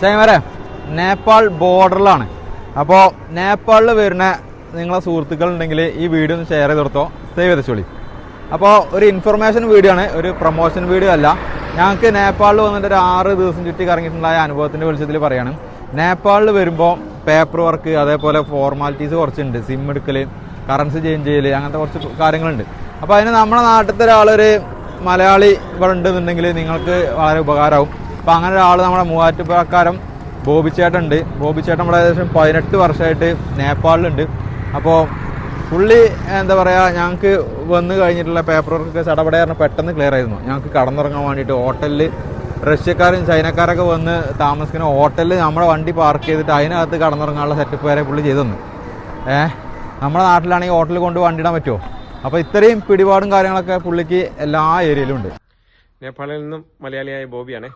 ചൈമരെ നേപ്പാൾ ബോർഡറിലാണ്. അപ്പോൾ നേപ്പാളിൽ വരുന്ന നിങ്ങളെ സുഹൃത്തുക്കൾ ഉണ്ടെങ്കിൽ ഈ വീഡിയോ ഒന്ന് ഷെയർ ചെയ്ത് കൊടുത്തോ. സേവ് ചെയ്ത് ചൊളി അപ്പോൾ ഒരു ഇൻഫർമേഷൻ വീഡിയോ ആണ്. ഒരു പ്രൊമോഷൻ വീഡിയോ അല്ല. ഞങ്ങൾക്ക് നേപ്പാളിൽ വന്നിട്ട് ഒരു ആറ് ദിവസം ചുറ്റി കറങ്ങിയിട്ടുണ്ടായ അനുഭവത്തിന്റെ വെളിച്ചത്തിൽ പറയാണ്. നേപ്പാളിൽ വരുമ്പോൾ പേപ്പർ വർക്ക് അതേപോലെ ഫോർമാലിറ്റീസ് കുറച്ചുണ്ട്. സിം എടുക്കൽ കറൻസി ചേഞ്ച് ചെയ്യൽ അങ്ങനത്തെ കുറച്ച് കാര്യങ്ങളുണ്ട്. അപ്പോൾ അതിന് നമ്മുടെ നാട്ടിലത്തെ ഒരാളൊരു മലയാളി ഇവിടെ ഉണ്ടെന്നുണ്ടെങ്കിൽ നിങ്ങൾക്ക് വളരെ ഉപകാരമാവും. അപ്പോൾ അങ്ങനെ ഒരാൾ നമ്മുടെ മൂവാറ്റുപുഴക്കാരൻ ബോബിച്ചേട്ടൻ ഉണ്ട് ബോബിച്ചേട്ടൻ ഇവിടെ ഏകദേശം പതിനെട്ട് വർഷമായിട്ട് നേപ്പാളിലുണ്ട്. അപ്പോൾ പുള്ളി എന്താ പറയുക ഞങ്ങൾക്ക് വന്നു കഴിഞ്ഞിട്ടുള്ള പേപ്പർ വർക്ക് ചടപടയാറിന് പെട്ടെന്ന് ക്ലിയർ ആയിരുന്നു. ഞങ്ങൾക്ക് കടന്നിറങ്ങാൻ വേണ്ടിയിട്ട് ഹോട്ടലിൽ റഷ്യക്കാരും ചൈനക്കാരൊക്കെ വന്ന് താമസിക്കുന്ന ഹോട്ടലിൽ നമ്മുടെ വണ്ടി പാർക്ക് ചെയ്തിട്ട് അതിനകത്ത് കടന്നിറങ്ങാനുള്ള സെറ്റപ്പ് വരെ പുള്ളി ചെയ്തു തന്നു. ഏഹ് നമ്മുടെ നാട്ടിലാണെങ്കിൽ ഹോട്ടലിൽ കൊണ്ട് വണ്ടി ഇടാൻ പറ്റുമോ? അപ്പോൾ ഇത്രയും പിടിപാടും കാര്യങ്ങളൊക്കെ പുള്ളിക്ക് എല്ലാ ഏരിയയിലും ഉണ്ട്. നേപ്പാളിൽ നിന്നും മലയാളിയായ ബോബിയാണേ.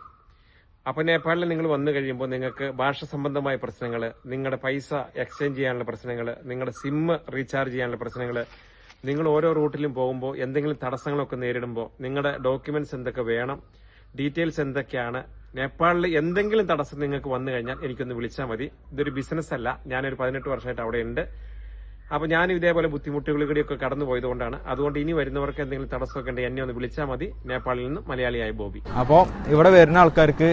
അപ്പൊ നേപ്പാളിൽ നിങ്ങൾ വന്നു കഴിയുമ്പോൾ നിങ്ങൾക്ക് ഭാഷ സംബന്ധമായ പ്രശ്നങ്ങൾ നിങ്ങളുടെ പൈസ എക്സ്ചേഞ്ച് ചെയ്യാനുള്ള പ്രശ്നങ്ങൾ നിങ്ങളുടെ സിം റീചാർജ് ചെയ്യാനുള്ള പ്രശ്നങ്ങൾ നിങ്ങൾ ഓരോ റൂട്ടിലും പോകുമ്പോൾ എന്തെങ്കിലും തടസ്സങ്ങളൊക്കെ നേരിടുമ്പോൾ നിങ്ങളുടെ ഡോക്യുമെന്റ്സ് എന്തൊക്കെ വേണം ഡീറ്റെയിൽസ് എന്തൊക്കെയാണ് നേപ്പാളിൽ എന്തെങ്കിലും തടസ്സം നിങ്ങൾക്ക് വന്നു കഴിഞ്ഞാൽ എനിക്കൊന്ന് വിളിച്ചാൽ മതി. ഇതൊരു ബിസിനസ് അല്ല. ഞാനൊരു പതിനെട്ട് വർഷമായിട്ട് അവിടെ ഉണ്ട്. അപ്പൊ ഞാൻ ഇതേപോലെ ബുദ്ധിമുട്ടുകൾ കൂടിയൊക്കെ കടന്നു പോയതുകൊണ്ടാണ്. അതുകൊണ്ട് ഇനി വരുന്നവർക്ക് എന്തെങ്കിലും തടസ്സമൊക്കെ ഉണ്ടെങ്കിൽ എന്നെ ഒന്ന് വിളിച്ചാൽ മതി. നേപ്പാളിൽ നിന്ന് മലയാളിയായ ബോബി. അപ്പോൾ ഇവിടെ വരുന്ന ആൾക്കാർക്ക്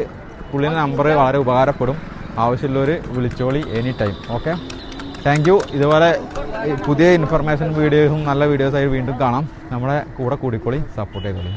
പുള്ളിയുടെ നമ്പർ വളരെ ഉപകാരപ്പെടും. ആവശ്യമുള്ളവർ വിളിച്ചോളി any time okay thank you ഇതുപോലെ പുതിയ ഇൻഫർമേഷൻ വീഡിയോസും നല്ല വീഡിയോസായി വീണ്ടും കാണാം. നമ്മളെ കൂടെ കൂടിക്കോളി സപ്പോർട്ട് ചെയ്തോളി.